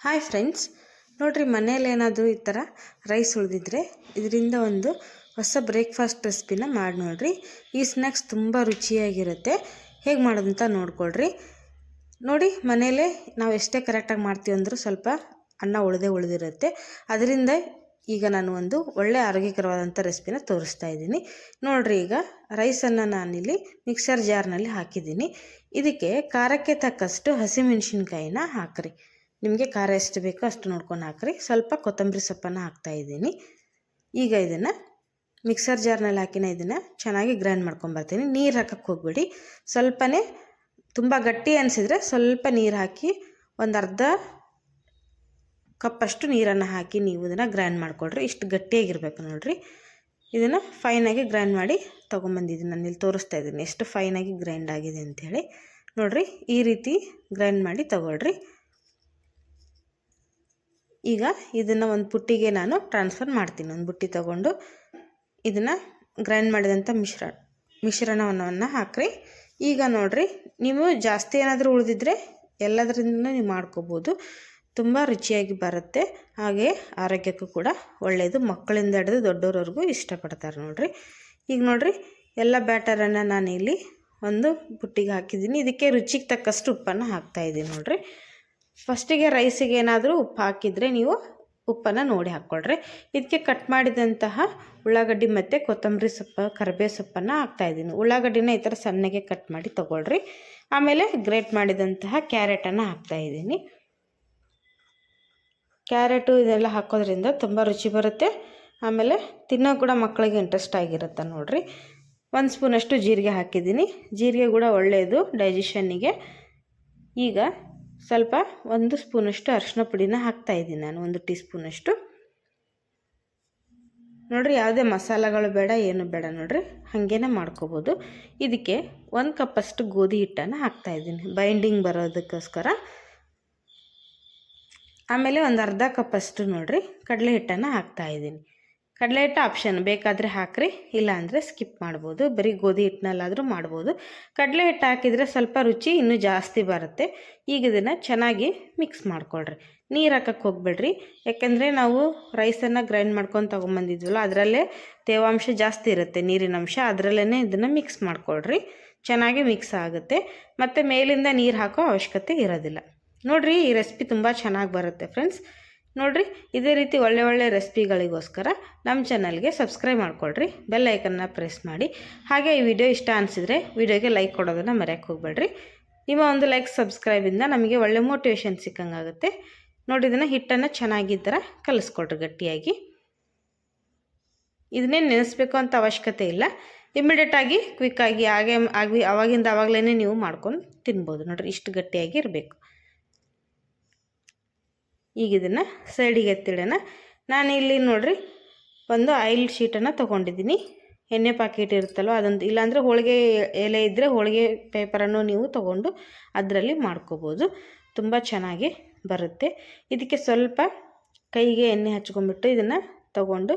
Hi friends ನೋಡಿರಿ ಮನೇಲಿ ಏನಾದರೂ ಈ ಥರ ರೈಸ್ ಉಳಿದಿದ್ರೆ ಇದರಿಂದ ಒಂದು ಹೊಸ ಬ್ರೇಕ್ಫಾಸ್ಟ್ ರೆಸಿಪಿನ ಮಾಡಿ ನೋಡಿರಿ. ಈ ಸ್ನ್ಯಾಕ್ಸ್ ತುಂಬ ರುಚಿಯಾಗಿರುತ್ತೆ. ಹೇಗೆ ಮಾಡೋದಂತ ನೋಡ್ಕೊಳ್ರಿ. ನೋಡಿ ಮನೇಲೇ ನಾವು ಎಷ್ಟೇ ಕರೆಕ್ಟಾಗಿ ಮಾಡ್ತೀವಿ ಅಂದರೂ ಸ್ವಲ್ಪ ಅನ್ನ ಉಳಿದೇ ಉಳಿದಿರುತ್ತೆ. ಅದರಿಂದ ಈಗ ನಾನು ಒಂದು ಒಳ್ಳೆ ಆರೋಗ್ಯಕರವಾದಂಥ ರೆಸಿಪಿನ ತೋರಿಸ್ತಾ ಇದ್ದೀನಿ. ನೋಡಿರಿ ಈಗ ರೈಸನ್ನು ನಾನಿಲ್ಲಿ ಮಿಕ್ಸರ್ ಜಾರ್ನಲ್ಲಿ ಹಾಕಿದ್ದೀನಿ. ಇದಕ್ಕೆ ಖಾರಕ್ಕೆ ತಕ್ಕಷ್ಟು ಹಸಿಮೆಣಸಿನ್ಕಾಯಿನ ಹಾಕಿರಿ. ನಿಮಗೆ ಖಾರ ಎಷ್ಟು ಬೇಕೋ ಅಷ್ಟು ನೋಡ್ಕೊಂಡು ಹಾಕ್ರಿ. ಸ್ವಲ್ಪ ಕೊತ್ತಂಬರಿ ಸೊಪ್ಪನ್ನು ಹಾಕ್ತಾಯಿದ್ದೀನಿ ಈಗ ಇದನ್ನು ಮಿಕ್ಸರ್ ಜಾರ್ನಲ್ಲಿ ಹಾಕಿನ ಇದನ್ನು ಚೆನ್ನಾಗಿ ಗ್ರೈಂಡ್ ಮಾಡ್ಕೊಂಬರ್ತೀನಿ ನೀರು ಹಾಕಕ್ಕೆ ಹೋಗ್ಬೇಡಿ. ಸ್ವಲ್ಪನೇ ತುಂಬ ಗಟ್ಟಿ ಅನಿಸಿದ್ರೆ ಸ್ವಲ್ಪ ನೀರು ಹಾಕಿ ಒಂದು ಅರ್ಧ ಕಪ್ಪಷ್ಟು ನೀರನ್ನು ಹಾಕಿ ನೀವು ಇದನ್ನು ಗ್ರೈಂಡ್ ಮಾಡಿಕೊಡ್ರಿ ಇಷ್ಟು ಗಟ್ಟಿಯಾಗಿರ್ಬೇಕು ನೋಡಿರಿ. ಇದನ್ನು ಫೈನಾಗಿ ಗ್ರೈಂಡ್ ಮಾಡಿ ತೊಗೊಂಬಂದಿದ್ದೀನಿ ನಾನು ಇಲ್ಲಿ ತೋರಿಸ್ತಾ ಇದ್ದೀನಿ. ಎಷ್ಟು ಫೈನಾಗಿ ಗ್ರೈಂಡ್ ಆಗಿದೆ ಅಂಥೇಳಿ ನೋಡಿರಿ, ಈ ರೀತಿ ಗ್ರೈಂಡ್ ಮಾಡಿ ತಗೊಳ್ರಿ. ಈಗ ಇದನ್ನು ಒಂದು ಪುಟ್ಟಿಗೆ ನಾನು ಟ್ರಾನ್ಸ್ಫರ್ ಮಾಡ್ತೀನಿ. ಒಂದು ಬುಟ್ಟಿ ತಗೊಂಡು ಇದನ್ನು ಗ್ರೈಂಡ್ ಮಾಡಿದಂಥ ಮಿಶ್ರಣ ಮಿಶ್ರಣವನ್ನು ಹಾಕ್ರಿ. ಈಗ ನೋಡಿರಿ, ನೀವು ಜಾಸ್ತಿ ಏನಾದರೂ ಉಳಿದಿದ್ರೆ ಎಲ್ಲದರಿಂದ ನೀವು ಮಾಡ್ಕೋಬೋದು. ತುಂಬ ರುಚಿಯಾಗಿ ಬರುತ್ತೆ. ಹಾಗೆ ಆರೋಗ್ಯಕ್ಕೂ ಕೂಡ ಒಳ್ಳೆಯದು ಮಕ್ಕಳಿಂದ ಹಿಡಿದು ದೊಡ್ಡವ್ರವ್ರಿಗೂ ಇಷ್ಟಪಡ್ತಾರೆ ನೋಡಿರಿ. ಈಗ ನೋಡಿರಿ, ಎಲ್ಲ ಬ್ಯಾಟರನ್ನು ನಾನು ಇಲ್ಲಿ ಒಂದು ಬುಟ್ಟಿಗೆ ಹಾಕಿದ್ದೀನಿ. ಇದಕ್ಕೆ ರುಚಿಗೆ ತಕ್ಕಷ್ಟು ಉಪ್ಪನ್ನು ಹಾಕ್ತಾಯಿದ್ದೀನಿ ನೋಡಿರಿ. ಫಸ್ಟಿಗೆ ರೈಸಿಗೆ ಏನಾದರೂ ಉಪ್ಪು ಹಾಕಿದರೆ ನೀವು ಉಪ್ಪನ್ನು ನೋಡಿ ಹಾಕ್ಕೊಳ್ರಿ. ಇದಕ್ಕೆ ಕಟ್ ಮಾಡಿದಂತಹ ಉಳ್ಳಾಗಡ್ಡಿ ಮತ್ತು ಕೊತ್ತಂಬರಿ ಸೊಪ್ಪು ಕರಿಬೇವು ಸೊಪ್ಪನ್ನು ಹಾಕ್ತಾಯಿದ್ದೀನಿ ಉಳ್ಳಾಗಡ್ಡಿನ ಈ ಥರ ಸಣ್ಣಗೆ ಕಟ್ ಮಾಡಿ ತೊಗೊಳ್ರಿ. ಆಮೇಲೆ ಗ್ರೇಟ್ ಮಾಡಿದಂತಹ ಕ್ಯಾರೆಟನ್ನು ಹಾಕ್ತಾಯಿದ್ದೀನಿ ಕ್ಯಾರೆಟು ಇದೆಲ್ಲ ಹಾಕೋದ್ರಿಂದ ತುಂಬ ರುಚಿ ಬರುತ್ತೆ. ಆಮೇಲೆ ತಿನ್ನೋ ಕೂಡ ಮಕ್ಕಳಿಗೆ ಇಂಟ್ರೆಸ್ಟ್ ಆಗಿರುತ್ತೆ ನೋಡಿರಿ. ಒಂದು ಸ್ಪೂನಷ್ಟು ಜೀರಿಗೆ ಹಾಕಿದ್ದೀನಿ. ಜೀರಿಗೆ ಕೂಡ ಒಳ್ಳೆಯದು ಡೈಜೆಷನ್ನಿಗೆ ಈಗ ಸ್ವಲ್ಪ ಒಂದು ಸ್ಪೂನಷ್ಟು ಅರಿಶಿನ ಪುಡಿನ ಹಾಕ್ತಾಯಿದ್ದೀನಿ ನಾನು, ಒಂದು ಟೀ ಸ್ಪೂನಷ್ಟು ನೋಡಿರಿ, ಯಾವುದೇ ಮಸಾಲೆಗಳು ಬೇಡ, ಏನು ಬೇಡ ನೋಡಿರಿ, ಹಾಗೇನೆ ಮಾಡ್ಕೋಬೋದು. ಇದಕ್ಕೆ ಒಂದು ಕಪ್ಪಷ್ಟು ಗೋಧಿ ಹಿಟ್ಟನ್ನು ಹಾಕ್ತಾಯಿದ್ದೀನಿ ಬೈಂಡಿಂಗ್ ಬರೋದಕ್ಕೋಸ್ಕರ. ಆಮೇಲೆ ಒಂದು ಅರ್ಧ ಕಪ್ಪಷ್ಟು ನೋಡಿರಿ, ಕಡಲೆ ಹಿಟ್ಟನ್ನು ಹಾಕ್ತಾಯಿದ್ದೀನಿ ಕಡಲೆ ಹಿಟ್ಟು ಆಪ್ಷನ್ ಬೇಕಾದರೆ ಹಾಕ್ರಿ, ಇಲ್ಲಾಂದರೆ ಸ್ಕಿಪ್ ಮಾಡ್ಬೋದು. ಬರೀ ಗೋಧಿ ಹಿಟ್ಟಿನಲ್ಲಾದರೂ ಮಾಡ್ಬೋದು. ಕಡಲೆ ಹಿಟ್ಟು ಹಾಕಿದರೆ ಸ್ವಲ್ಪ ರುಚಿ ಇನ್ನೂ ಜಾಸ್ತಿ ಬರುತ್ತೆ. ಈಗ ಇದನ್ನು ಚೆನ್ನಾಗಿ ಮಿಕ್ಸ್ ಮಾಡ್ಕೊಳ್ರಿ. ನೀರು ಹಾಕಕ್ಕೆ ಹೋಗ್ಬೇಡ್ರಿ. ಯಾಕೆಂದರೆ ನಾವು ರೈಸನ್ನು ಗ್ರೈಂಡ್ ಮಾಡ್ಕೊಂಡು ತೊಗೊಂಬಂದಿದ್ವಲ್ಲ, ಅದರಲ್ಲೇ ತೇವಾಂಶ ಜಾಸ್ತಿ ಇರುತ್ತೆ ನೀರಿನ ಅಂಶ. ಅದರಲ್ಲೇ ಇದನ್ನು ಮಿಕ್ಸ್ ಮಾಡ್ಕೊಳ್ರಿ. ಚೆನ್ನಾಗಿ ಮಿಕ್ಸ್ ಆಗುತ್ತೆ. ಮತ್ತು ಮೇಲಿಂದ ನೀರು ಹಾಕೋ ಅವಶ್ಯಕತೆ ಇರೋದಿಲ್ಲ. ನೋಡಿರಿ ಈ ರೆಸಿಪಿ ತುಂಬ ಚೆನ್ನಾಗಿ ಬರುತ್ತೆ ಫ್ರೆಂಡ್ಸ್ ನೋಡಿರಿ, ಇದೇ ರೀತಿ ಒಳ್ಳೆ ಒಳ್ಳೆ ರೆಸಿಪಿಗಳಿಗೋಸ್ಕರ ನಮ್ಮ ಚಾನಲ್ಗೆ ಸಬ್ಸ್ಕ್ರೈಬ್ ಮಾಡ್ಕೊಳ್ರಿ, ಬೆಲ್ ಐಕನ್ನ ಪ್ರೆಸ್ ಮಾಡಿ. ಹಾಗೆ ಈ ವಿಡಿಯೋ ಇಷ್ಟ ಅನಿಸಿದರೆ ವಿಡಿಯೋಗೆ ಲೈಕ್ ಕೊಡೋದನ್ನು ಮರೆಯೋಕ್ಕೆ ಹೋಗ್ಬೇಡ್ರಿ. ನಿಮ್ಮ ಒಂದು ಲೈಕ್ ಸಬ್ಸ್ಕ್ರೈಬಿಂದ ನಮಗೆ ಒಳ್ಳೆ ಮೋಟಿವೇಶನ್ ಸಿಕ್ಕಂಗಾಗುತ್ತೆ. ನೋಡಿ, ಇದನ್ನು ಹಿಟ್ಟನ್ನು ಚೆನ್ನಾಗಿ ಕಲಿಸ್ಕೊಡ್ರಿ ಗಟ್ಟಿಯಾಗಿ. ಇದನ್ನೇ ನೆನೆಸ್ಬೇಕು ಅಂತ ಅವಶ್ಯಕತೆ ಇಲ್ಲ. ಇಮಿಡಿಯೇಟಾಗಿ ಕ್ವಿಕ್ಕಾಗಿ ಹಾಗೆ, ಆಗಿ, ಅವಾಗಿಂದ ಆವಾಗಲೇ ನೀವು ಮಾಡ್ಕೊಂಡು ತಿನ್ಬೋದು. ನೋಡಿರಿ, ಇಷ್ಟು ಗಟ್ಟಿಯಾಗಿ ಇರಬೇಕು. ಈಗ ಇದನ್ನು ಸೈಡಿಗೆ ಎತ್ತಿಡೋಣ. ನಾನು ಇಲ್ಲಿ ನೋಡಿರಿ, ಒಂದು ಆಯಿಲ್ ಶೀಟನ್ನು ತೊಗೊಂಡಿದ್ದೀನಿ. ಎಣ್ಣೆ ಪಾಕೆಟ್ ಇರುತ್ತಲ್ವ, ಅದೊಂದು, ಇಲ್ಲಾಂದರೆ ಹೋಳಿಗೆ ಎಲೆ ಇದ್ದರೆ ಹೋಳಿಗೆ ಪೇಪರನ್ನು ನೀವು ತೊಗೊಂಡು ಅದರಲ್ಲಿ ಮಾಡ್ಕೋಬೋದು. ತುಂಬ ಚೆನ್ನಾಗಿ ಬರುತ್ತೆ. ಇದಕ್ಕೆ ಸ್ವಲ್ಪ ಕೈಗೆ ಎಣ್ಣೆ ಹಚ್ಕೊಂಡ್ಬಿಟ್ಟು ಇದನ್ನು ತೊಗೊಂಡು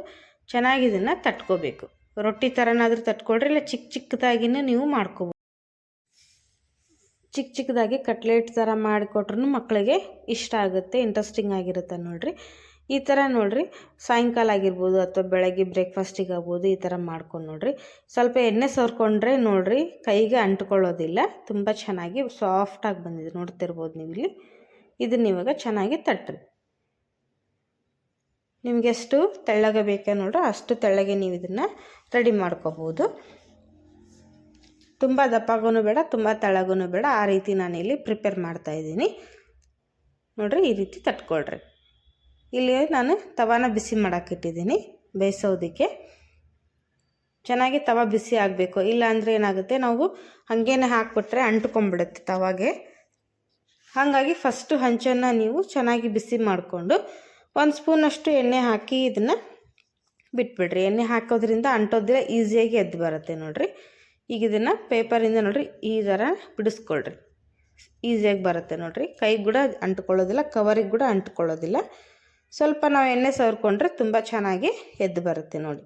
ಚೆನ್ನಾಗಿ ಇದನ್ನು ತಟ್ಕೋಬೇಕು. ರೊಟ್ಟಿ ಥರನಾದರೂ ತಟ್ಕೊಳ್ರಿ, ಇಲ್ಲ ಚಿಕ್ಕ ಚಿಕ್ಕದಾಗಿನೂ ನೀವು ಮಾಡ್ಕೋಬೋದು. ಚಿಕ್ಕ ಚಿಕ್ಕದಾಗಿ ಕಟ್ಲೆಟ್ ಥರ ಮಾಡಿಕೊಟ್ರು ಮಕ್ಕಳಿಗೆ ಇಷ್ಟ ಆಗುತ್ತೆ ಇಂಟ್ರೆಸ್ಟಿಂಗ್ ಆಗಿರುತ್ತೆ ನೋಡಿರಿ. ಈ ಥರ ನೋಡಿರಿ, ಸಾಯಂಕಾಲ ಆಗಿರ್ಬೋದು ಅಥವಾ ಬೆಳಗ್ಗೆ ಬ್ರೇಕ್ಫಾಸ್ಟಿಗೆ ಆಗ್ಬೋದು ಈ ಥರ ಮಾಡ್ಕೊಂಡು ನೋಡಿರಿ. ಸ್ವಲ್ಪ ಎಣ್ಣೆ ಸೋರ್ಕೊಂಡ್ರೆ ನೋಡಿರಿ ಕೈಗೆ ಅಂಟ್ಕೊಳ್ಳೋದಿಲ್ಲ, ತುಂಬ ಚೆನ್ನಾಗಿ ಸಾಫ್ಟಾಗಿ ಬಂದಿದೆ, ನೋಡ್ತಿರ್ಬೋದು ನೀವು ಇಲ್ಲಿ ಇದನ್ನ ಇವಾಗ ಚೆನ್ನಾಗಿ ತಟ್ಟ್ರಿ ನಿಮಗೆಷ್ಟು ತೆಳ್ಳಗೆ ಬೇಕೋ ನೋಡ್ರಿ ಅಷ್ಟು ತೆಳ್ಳಗೆ ನೀವು ಇದನ್ನು ರೆಡಿ ಮಾಡ್ಕೋಬೋದು. ತುಂಬ ದಪ್ಪಗೂ ಬೇಡ, ತುಂಬ ತೆಳಗೂ ಬೇಡ. ಆ ರೀತಿ ನಾನಿಲ್ಲಿ ಪ್ರಿಪೇರ್ ಮಾಡ್ತಾಯಿದ್ದೀನಿ ನೋಡಿರಿ, ಈ ರೀತಿ ತಟ್ಕೊಳ್ರಿ. ಇಲ್ಲಿ ನಾನು ತವಾನ ಬಿಸಿ ಮಾಡೋಕ್ಕಿಟ್ಟಿದ್ದೀನಿ ಬೇಯಿಸೋದಕ್ಕೆ. ಚೆನ್ನಾಗಿ ತವ ಬಿಸಿ ಆಗಬೇಕು. ಇಲ್ಲಾಂದರೆ ಏನಾಗುತ್ತೆ, ನಾವು ಹಾಗೇನೆ ಹಾಕ್ಬಿಟ್ರೆ ಅಂಟ್ಕೊಂಡ್ಬಿಡುತ್ತೆ ತವಾಗೆ. ಹಾಗಾಗಿ ಫಸ್ಟು ಹಂಚನ್ನು ನೀವು ಚೆನ್ನಾಗಿ ಬಿಸಿ ಮಾಡಿಕೊಂಡು ಒಂದು ಸ್ಪೂನಷ್ಟು ಎಣ್ಣೆ ಹಾಕಿ ಇದನ್ನು ಬಿಟ್ಬಿಡ್ರಿ. ಎಣ್ಣೆ ಹಾಕೋದ್ರಿಂದ ಅಂಟೋದ್ರೆ ಈಸಿಯಾಗಿ ಎದ್ದು ಬರುತ್ತೆ ನೋಡಿರಿ. ಈಗ ಇದನ್ನು ಪೇಪರಿಂದ ನೋಡಿರಿ ಈ ಥರ ಬಿಡಿಸ್ಕೊಳ್ರಿ. ಈಸಿಯಾಗಿ ಬರುತ್ತೆ ನೋಡಿರಿ. ಕೈಗೆ ಕೂಡ ಅಂಟ್ಕೊಳ್ಳೋದಿಲ್ಲ ಕವರಿಗೆ ಕೂಡ ಅಂಟ್ಕೊಳ್ಳೋದಿಲ್ಲ. ಸ್ವಲ್ಪ ನಾವು ಎಣ್ಣೆ ಸವರ್ಕೊಂಡ್ರೆ ತುಂಬ ಚೆನ್ನಾಗಿ ಎದ್ದು ಬರುತ್ತೆ ನೋಡಿ.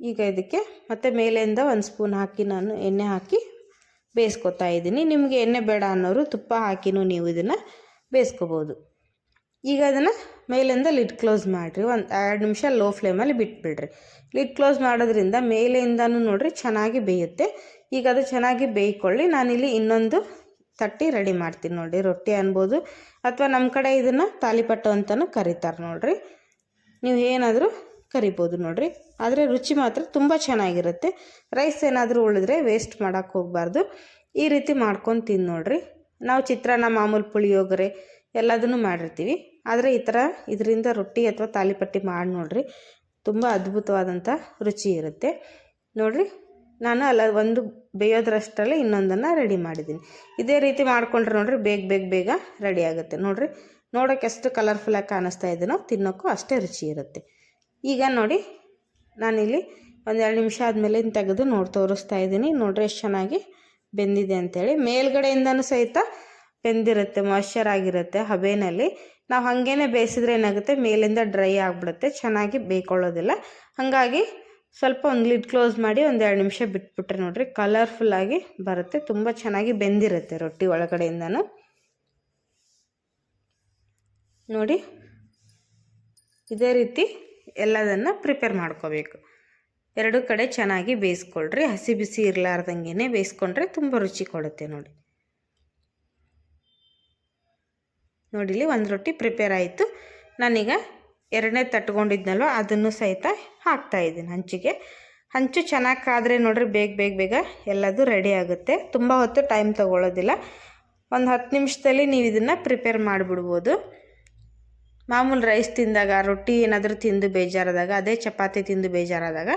ಈಗ ಇದಕ್ಕೆ ಮತ್ತೆ ಮೇಲೆಯಿಂದ ಒಂದು ಸ್ಪೂನ್ ಹಾಕಿ ನಾನು ಎಣ್ಣೆ ಹಾಕಿ ಬೇಯಿಸ್ಕೊತಾ ಇದ್ದೀನಿ. ನಿಮಗೆ ಎಣ್ಣೆ ಬೇಡ ಅನ್ನೋರು ತುಪ್ಪ ಹಾಕಿನೂ ನೀವು ಇದನ್ನು ಬೇಯಿಸ್ಕೋಬೋದು. ಈಗ ಅದನ್ನು ಮೇಲಿಂದ ಲಿಡ್ ಕ್ಲೋಸ್ ಮಾಡಿರಿ. ಒಂದು ಎರಡು ನಿಮಿಷ ಲೋ ಫ್ಲೇಮಲ್ಲಿ ಬಿಟ್ಬಿಡ್ರಿ. ಲಿಡ್ ಕ್ಲೋಸ್ ಮಾಡೋದ್ರಿಂದ ಮೇಲೆಯಿಂದನೂ ನೋಡಿರಿ ಚೆನ್ನಾಗಿ ಬೇಯುತ್ತೆ. ಈಗ ಅದು ಚೆನ್ನಾಗಿ ಬೇಯ್ಕೊಳ್ಳಿ. ನಾನಿಲ್ಲಿ ಇನ್ನೊಂದು ತಟ್ಟಿ ರೆಡಿ ಮಾಡ್ತೀನಿ ನೋಡಿರಿ. ರೊಟ್ಟಿ ಅನ್ಬೋದು ಅಥವಾ ನಮ್ಮ ಕಡೆ ಇದನ್ನು ತಾಲಿಪಟ್ಟು ಅಂತಲೂ ಕರೀತಾರೆ ನೋಡಿರಿ. ನೀವು ಏನಾದರೂ ಕರಿಬೋದು ನೋಡಿರಿ. ಆದರೆ ರುಚಿ ಮಾತ್ರ ತುಂಬ ಚೆನ್ನಾಗಿರುತ್ತೆ. ರೈಸ್ ಏನಾದರೂ ಉಳಿದ್ರೆ ವೇಸ್ಟ್ ಮಾಡೋಕ್ಕೆ ಹೋಗಬಾರ್ದು. ಈ ರೀತಿ ಮಾಡ್ಕೊಂಡು ನೋಡಿರಿ. ನಾವು ಚಿತ್ರಾನ್ನ ಮಾಮೂಲು ಪುಳಿಯೋಗರೆ ಎಲ್ಲದನ್ನು ಮಾಡಿರ್ತೀವಿ. ಆದರೆ ಈ ಥರ ಇದರಿಂದ ರೊಟ್ಟಿ ಅಥವಾ ತಾಲಿಪಟ್ಟಿ ಮಾಡಿ ನೋಡಿರಿ, ತುಂಬ ಅದ್ಭುತವಾದಂಥ ರುಚಿ ಇರುತ್ತೆ. ನೋಡಿರಿ, ನಾನು ಅಲ್ಲ ಒಂದು ಬೇಯೋದ್ರಷ್ಟರಲ್ಲಿ ಇನ್ನೊಂದನ್ನು ರೆಡಿ ಮಾಡಿದ್ದೀನಿ. ಇದೇ ರೀತಿ ಮಾಡಿಕೊಂಡ್ರೆ ನೋಡಿರಿ ಬೇಗ ಬೇಗ ಬೇಗ ರೆಡಿ ಆಗುತ್ತೆ. ನೋಡಿರಿ, ನೋಡೋಕೆ ಎಷ್ಟು ಕಲರ್ಫುಲ್ಲಾಗಿ ಕಾಣಿಸ್ತಾ ಇದೆಯೋ ತಿನ್ನೋಕ್ಕೂ ಅಷ್ಟೇ ರುಚಿ ಇರುತ್ತೆ. ಈಗ ನೋಡಿ, ನಾನಿಲ್ಲಿ ಒಂದೆರಡು ನಿಮಿಷ ಆದಮೇಲೆ ತೆಗೆದು ನೋಡಿ ತೋರಿಸ್ತಾ ಇದ್ದೀನಿ. ನೋಡ್ರಿ ಎಷ್ಟು ಚೆನ್ನಾಗಿ ಬೆಂದಿದೆ ಅಂತೇಳಿ. ಮೇಲ್ಗಡೆಯಿಂದನೂ ಸಹಿತ ಬೆಂದಿರುತ್ತೆ ಮಾಯ್ಶ್ಚರ್ ಆಗಿರುತ್ತೆ ಹಬೆನಲ್ಲಿ. ನಾವು ಹಾಗೇನೆ ಬೇಯಿಸಿದ್ರೆ ಏನಾಗುತ್ತೆ? ಮೇಲಿಂದ ಡ್ರೈ ಆಗಿಬಿಡುತ್ತೆ, ಚೆನ್ನಾಗಿ ಬೇಯ್ಕೊಳ್ಳೋದಿಲ್ಲ. ಹಾಗಾಗಿ ಸ್ವಲ್ಪ ಒಂದು ಲಿಡ್ ಕ್ಲೋಸ್ ಮಾಡಿ ಒಂದು ಎರಡು ನಿಮಿಷ ಬಿಟ್ಬಿಟ್ರೆ ನೋಡಿರಿ ಕಲರ್ಫುಲ್ಲಾಗಿ ಬರುತ್ತೆ, ತುಂಬ ಚೆನ್ನಾಗಿ ಬೆಂದಿರುತ್ತೆ ರೊಟ್ಟಿ ಒಳಗಡೆಯಿಂದನೂ. ನೋಡಿ, ಇದೇ ರೀತಿ ಎಲ್ಲದನ್ನು ಪ್ರಿಪೇರ್ ಮಾಡ್ಕೋಬೇಕು. ಎರಡು ಕಡೆ ಚೆನ್ನಾಗಿ ಬೇಯಿಸ್ಕೊಳ್ರಿ, ಹಸಿ ಬಿಸಿ ಇರಲಾರ್ದಂಗೆ ಬೇಯಿಸ್ಕೊಂಡ್ರೆ ತುಂಬ ರುಚಿ ಕೊಡುತ್ತೆ ನೋಡಿ. ನೋಡಿಲಿ ಒಂದು ರೊಟ್ಟಿ ಪ್ರಿಪೇರ್ ಆಯಿತು. ನಾನೀಗ ಎರಡನೇ ತಟ್ಕೊಂಡಿದ್ನಲ್ವ, ಅದನ್ನು ಸಹಿತ ಹಾಕ್ತಾಯಿದ್ದೀನಿ ಹಂಚಿಗೆ. ಹಂಚು ಚೆನ್ನಾಗಿ ಕಾದರೆ ನೋಡ್ರಿ ಬೇಗ ಬೇಗ ಬೇಗ ಎಲ್ಲದು ರೆಡಿ ಆಗುತ್ತೆ. ತುಂಬ ಹೊತ್ತು ಟೈಮ್ ತೊಗೊಳ್ಳೋದಿಲ್ಲ ಒಂದು ಹತ್ತು ನಿಮಿಷದಲ್ಲಿ ನೀವು ಇದನ್ನು ಪ್ರಿಪೇರ್ ಮಾಡಿಬಿಡ್ಬೋದು. ಮಾಮೂಲು ರೈಸ್ ತಿಂದಾಗ, ರೊಟ್ಟಿ ಏನಾದರೂ ತಿಂದು ಬೇಜಾರಾದಾಗ, ಅದೇ ಚಪಾತಿ ತಿಂದು ಬೇಜಾರಾದಾಗ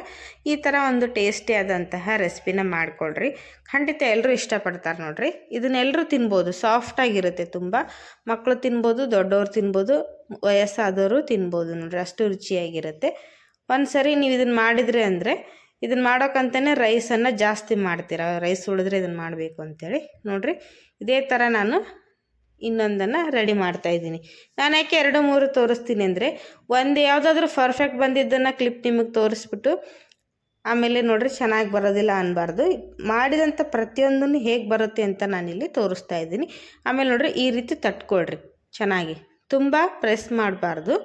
ಈ ಥರ ಒಂದು ಟೇಸ್ಟಿ ಆದಂತಹ ರೆಸಿಪಿನ ಮಾಡಿಕೊಳ್ರಿ. ಖಂಡಿತ ಎಲ್ಲರೂ ಇಷ್ಟಪಡ್ತಾರೆ ನೋಡಿರಿ. ಇದನ್ನೆಲ್ಲರೂ ತಿನ್ಬೋದು. ಸಾಫ್ಟಾಗಿರುತ್ತೆ ತುಂಬ. ಮಕ್ಕಳು ತಿನ್ಬೋದು, ದೊಡ್ಡವರು ತಿನ್ಬೋದು, ವಯಸ್ಸಾದವರು ತಿನ್ಬೋದು ನೋಡಿರಿ. ಅಷ್ಟು ರುಚಿಯಾಗಿರುತ್ತೆ. ಒಂದು ಸರಿ ನೀವು ಇದನ್ನು ಮಾಡಿದರೆ ಅಂದರೆ ಇದನ್ನು ಮಾಡೋಕ್ಕಂತಲೇ ರೈಸನ್ನು ಜಾಸ್ತಿ ಮಾಡ್ತೀರ? ರೈಸ್ ಉಳಿದ್ರೆ ಇದನ್ನು ಮಾಡಬೇಕು ಅಂಥೇಳಿ ನೋಡಿರಿ. ಇದೇ ಥರ ನಾನು ಇನ್ನೊಂದನ್ನು ರೆಡಿ ಮಾಡ್ತಾಯಿದ್ದೀನಿ ನಾನು ಯಾಕೆ ಎರಡು ಮೂರು ತೋರಿಸ್ತೀನಿ ಅಂದರೆ, ಒಂದು ಯಾವುದಾದ್ರೂ ಪರ್ಫೆಕ್ಟ್ ಬಂದಿದ್ದನ್ನು ಕ್ಲಿಪ್ ನಿಮಗೆ ತೋರಿಸ್ಬಿಟ್ಟು, ಆಮೇಲೆ ನೋಡ್ರಿ ಚೆನ್ನಾಗಿ ಬರೋದಿಲ್ಲ ಅನ್ನಬಾರ್ದು ಮಾಡಿದಂಥ ಪ್ರತಿಯೊಂದನ್ನು ಹೇಗೆ ಬರುತ್ತೆ ಅಂತ ನಾನಿಲ್ಲಿ ತೋರಿಸ್ತಾ ಇದ್ದೀನಿ. ಆಮೇಲೆ ನೋಡ್ರಿ ಈ ರೀತಿ ತಟ್ಕೊಳ್ರಿ, ಚೆನ್ನಾಗಿ. ತುಂಬ ಪ್ರೆಸ್ ಮಾಡಬಾರ್ದು.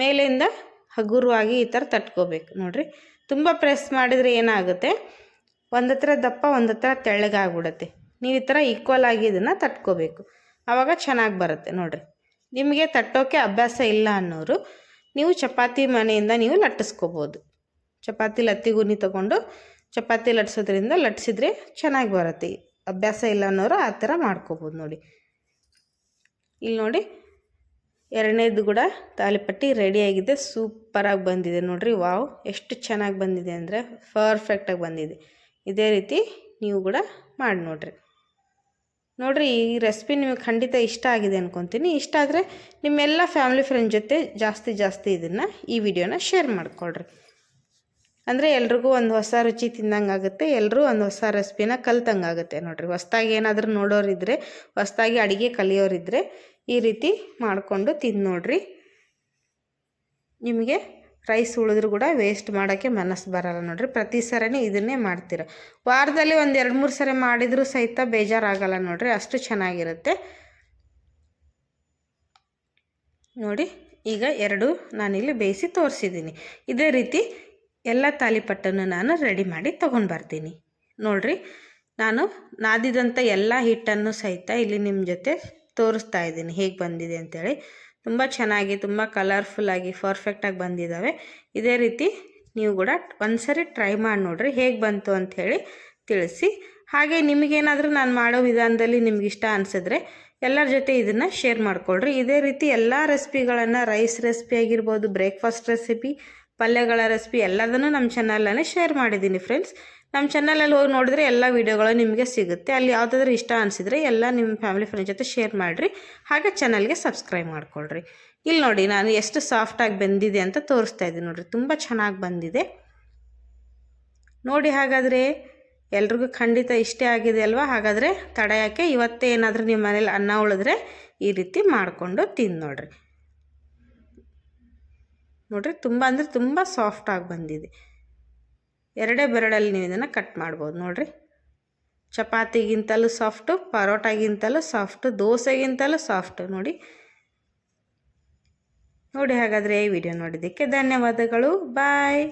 ಮೇಲಿಂದ ಹಗುರವಾಗಿ ಈ ಥರ ತಟ್ಕೋಬೇಕು, ನೋಡಿರಿ. ತುಂಬ ಪ್ರೆಸ್ ಮಾಡಿದರೆ ಏನಾಗುತ್ತೆ? ಒಂದತ್ರ ದಪ್ಪ, ಒಂದತ್ರ ತೆಳ್ಳಗಾಗ್ಬಿಡುತ್ತೆ. ನೀವು ಈ ಥರ ಈಕ್ವಲ್ ಆಗಿ ಇದನ್ನು ತಟ್ಕೋಬೇಕು. ಆವಾಗ ಚೆನ್ನಾಗಿ ಬರುತ್ತೆ ನೋಡಿರಿ. ನಿಮಗೆ ತಟ್ಟೋಕ್ಕೆ ಅಭ್ಯಾಸ ಇಲ್ಲ ಅನ್ನೋರು ನೀವು ಚಪಾತಿ ಮನೆಯಿಂದ ನೀವು ಲಟ್ಟಿಸ್ಕೋಬೋದು. ಚಪಾತಿ ಲತ್ತಿ ಗುನಿ ತೊಗೊಂಡು ಚಪಾತಿ ಲಟ್ಸೋದ್ರಿಂದ ಲಟ್ಸಿದ್ರೆ ಚೆನ್ನಾಗಿ ಬರುತ್ತೆ. ಅಭ್ಯಾಸ ಇಲ್ಲ ಅನ್ನೋರು ಆ ಥರ ಮಾಡ್ಕೋಬೋದು ನೋಡಿ. ಇಲ್ಲಿ ನೋಡಿ ಎರಡನೇದು ಕೂಡ ತಾಲಿಪಟ್ಟಿ ರೆಡಿಯಾಗಿದೆ ಸೂಪರಾಗಿ ಬಂದಿದೆ ನೋಡಿರಿ. ವಾವ್ ಎಷ್ಟು ಚೆನ್ನಾಗಿ ಬಂದಿದೆ ಅಂದರೆ ಪರ್ಫೆಕ್ಟಾಗಿ ಬಂದಿದೆ. ಇದೇ ರೀತಿ ನೀವು ಕೂಡ ಮಾಡಿ ನೋಡಿರಿ. ನೋಡಿರಿ ಈ ರೆಸಿಪಿ ನಿಮಗೆ ಖಂಡಿತ ಇಷ್ಟ ಆಗಿದೆ ಅಂದ್ಕೊತೀನಿ ಇಷ್ಟ ಆದರೆ ನಿಮ್ಮೆಲ್ಲ ಫ್ಯಾಮಿಲಿ ಫ್ರೆಂಡ್ ಜೊತೆ ಜಾಸ್ತಿ ಜಾಸ್ತಿ ಇದನ್ನು ಈ ವಿಡಿಯೋನ ಶೇರ್ ಮಾಡಿಕೊಳ್ರಿ. ಅಂದರೆ ಎಲ್ರಿಗೂ ಒಂದು ಹೊಸ ರುಚಿ ತಿಂದಂಗೆ ಆಗುತ್ತೆ ಎಲ್ಲರೂ ಒಂದು ಹೊಸ ರೆಸಿಪಿನ ಕಲ್ತಂಗೆ ಆಗುತ್ತೆ ನೋಡಿರಿ. ಹೊಸ್ದಾಗಿ ಏನಾದರೂ ನೋಡೋರಿದ್ದರೆ ಹೊಸ್ದಾಗಿ ಅಡುಗೆ ಕಲಿಯೋರಿದ್ದರೆ ಈ ರೀತಿ ಮಾಡಿಕೊಂಡು ತಿಂದು ನೋಡಿರಿ. ನಿಮಗೆ ರೈಸ್ ಉಳಿದ್ರೂ ಕೂಡ ವೇಸ್ಟ್ ಮಾಡೋಕ್ಕೆ ಮನಸ್ಸು ಬರಲ್ಲ ನೋಡಿರಿ. ಪ್ರತಿ ಸರಿನೇ ಇದನ್ನೇ ಮಾಡ್ತೀರ. ವಾರದಲ್ಲಿ ಒಂದು ಎರಡು ಮೂರು ಸರಿ ಮಾಡಿದರೂ ಸಹಿತ ಬೇಜಾರಾಗಲ್ಲ ನೋಡಿರಿ. ಅಷ್ಟು ಚೆನ್ನಾಗಿರುತ್ತೆ. ನೋಡಿ, ಈಗ ಎರಡು ನಾನಿಲ್ಲಿ ಬೇಯಿಸಿ ತೋರಿಸಿದ್ದೀನಿ. ಇದೇ ರೀತಿ ಎಲ್ಲ ತಾಲಿಪಟ್ಟನ್ನು ನಾನು ರೆಡಿ ಮಾಡಿ ತೊಗೊಂಡು ಬರ್ತೀನಿ. ನೋಡಿರಿ, ನಾನು ನಾದಿದಂಥ ಎಲ್ಲ ಹಿಟ್ಟನ್ನು ಸಹಿತ ಇಲ್ಲಿ ನಿಮ್ಮ ಜೊತೆ ತೋರಿಸ್ತಾ ಇದ್ದೀನಿ. ಹೇಗೆ ಬಂದಿದೆ ಅಂತೇಳಿ. ತುಂಬ ಚೆನ್ನಾಗಿ, ತುಂಬ ಕಲರ್ಫುಲ್ಲಾಗಿ ಪರ್ಫೆಕ್ಟಾಗಿ ಬಂದಿದ್ದಾವೆ ಇದೇ ರೀತಿ ನೀವು ಕೂಡ ಒಂದು ಸರಿ ಟ್ರೈ ಮಾಡಿ ನೋಡಿರಿ ಹೇಗೆ ಬಂತು ಅಂಥೇಳಿ ತಿಳಿಸಿ. ಹಾಗೆ ನಿಮಗೇನಾದರೂ ನಾನು ಮಾಡೋ ವಿಧಾನದಲ್ಲಿ ನಿಮ್ಗೆ ಇಷ್ಟ ಅನಿಸಿದ್ರೆ ಎಲ್ಲರ ಜೊತೆ ಇದನ್ನು ಶೇರ್ ಮಾಡಿಕೊಳ್ರಿ. ಇದೇ ರೀತಿ ಎಲ್ಲ ರೆಸಿಪಿಗಳನ್ನು ರೈಸ್ ರೆಸಿಪಿ ಆಗಿರ್ಬೋದು ಬ್ರೇಕ್ಫಾಸ್ಟ್ ರೆಸಿಪಿ ಪಲ್ಯಗಳ ರೆಸಿಪಿ ಎಲ್ಲದನ್ನು ನಮ್ಮ ಚಾನಲಲ್ಲೇ ಶೇರ್ ಮಾಡಿದ್ದೀನಿ ಫ್ರೆಂಡ್ಸ್ ನಮ್ಮ ಚಾನಲಲ್ಲಿ ಹೋಗಿ ನೋಡಿದ್ರೆ ಎಲ್ಲ ವೀಡಿಯೋಗಳು ನಿಮಗೆ ಸಿಗುತ್ತೆ. ಅಲ್ಲಿ ಯಾವುದಾದ್ರೂ ಇಷ್ಟ ಅನಿಸಿದರೆ ಎಲ್ಲ ನಿಮ್ಮ ಫ್ಯಾಮಿಲಿ ಫ್ರೆಂಡ್ ಜೊತೆ ಶೇರ್ ಮಾಡಿರಿ. ಹಾಗೆ ಚಾನಲ್ಗೆ ಸಬ್ಸ್ಕ್ರೈಬ್ ಮಾಡ್ಕೊಳ್ರಿ. ಇಲ್ಲಿ ನೋಡಿ, ನಾನು ಎಷ್ಟು ಸಾಫ್ಟಾಗಿ ಬಂದಿದೆ ಅಂತ ತೋರಿಸ್ತಾ ಇದ್ದೀನಿ ನೋಡಿರಿ. ತುಂಬ ಚೆನ್ನಾಗಿ ಬಂದಿದೆ. ನೋಡಿ ಹಾಗಾದರೆ, ಎಲ್ರಿಗೂ ಖಂಡಿತ ಇಷ್ಟೇ ಆಗಿದೆ ಅಲ್ವಾ? ಹಾಗಾದರೆ ತಡೆಯೋಕ್ಕೆ ಇವತ್ತೇ ಏನಾದರೂ ನಿಮ್ಮ ಮನೇಲಿ ಅನ್ನ ಉಳಿದ್ರೆ ಈ ರೀತಿ ಮಾಡಿಕೊಂಡು ತಿಂದು ನೋಡ್ರಿ. ನೋಡಿರಿ, ತುಂಬ ಅಂದರೆ ತುಂಬ ಸಾಫ್ಟಾಗಿ ಬಂದಿದೆ. ಎರಡೇ ಬೆರಳಲ್ಲಿ ನೀವು ಇದನ್ನು ಕಟ್ ಮಾಡ್ಬೋದು, ನೋಡಿರಿ. ಚಪಾತಿಗಿಂತಲೂ ಸಾಫ್ಟು ಪರೋಟಾಗಿಂತಲೂ ಸಾಫ್ಟು ದೋಸೆಗಿಂತಲೂ ಸಾಫ್ಟು ನೋಡಿ. ನೋಡಿ ಹಾಗಾದರೆ ಈ ವಿಡಿಯೋ ನೋಡಿದ್ದಕ್ಕೆ ಧನ್ಯವಾದಗಳು. ಬಾಯ್